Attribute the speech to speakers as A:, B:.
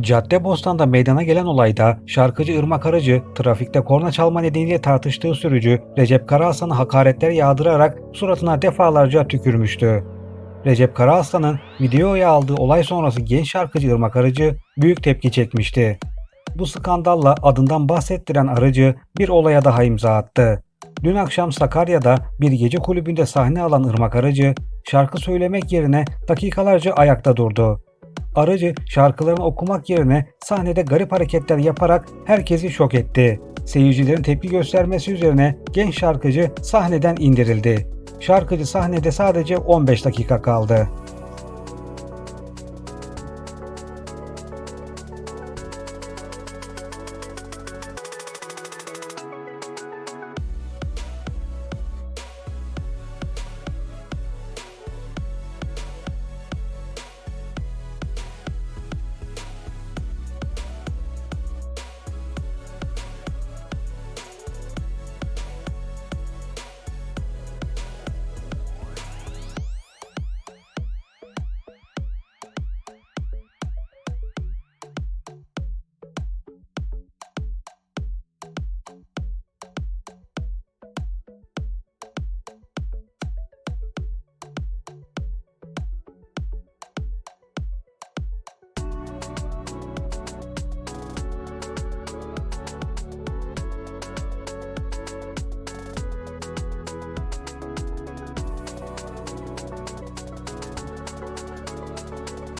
A: Caddebostan'da meydana gelen olayda şarkıcı Irmak Arıcı trafikte korna çalma nedeniyle tartıştığı sürücü Recep Karaaslan'a hakaretler yağdırarak suratına defalarca tükürmüştü. Recep Karaaslan'ın videoya aldığı olay sonrası genç şarkıcı Irmak Arıcı büyük tepki çekmişti. Bu skandalla adından bahsettiren Arıcı bir olaya daha imza attı. Dün akşam Sakarya'da bir gece kulübünde sahne alan Irmak Arıcı şarkı söylemek yerine dakikalarca ayakta durdu. Arıcı şarkılarını okumak yerine sahnede garip hareketler yaparak herkesi şok etti. Seyircilerin tepki göstermesi üzerine genç şarkıcı sahneden indirildi. Şarkıcı sahnede sadece 15 dakika kaldı.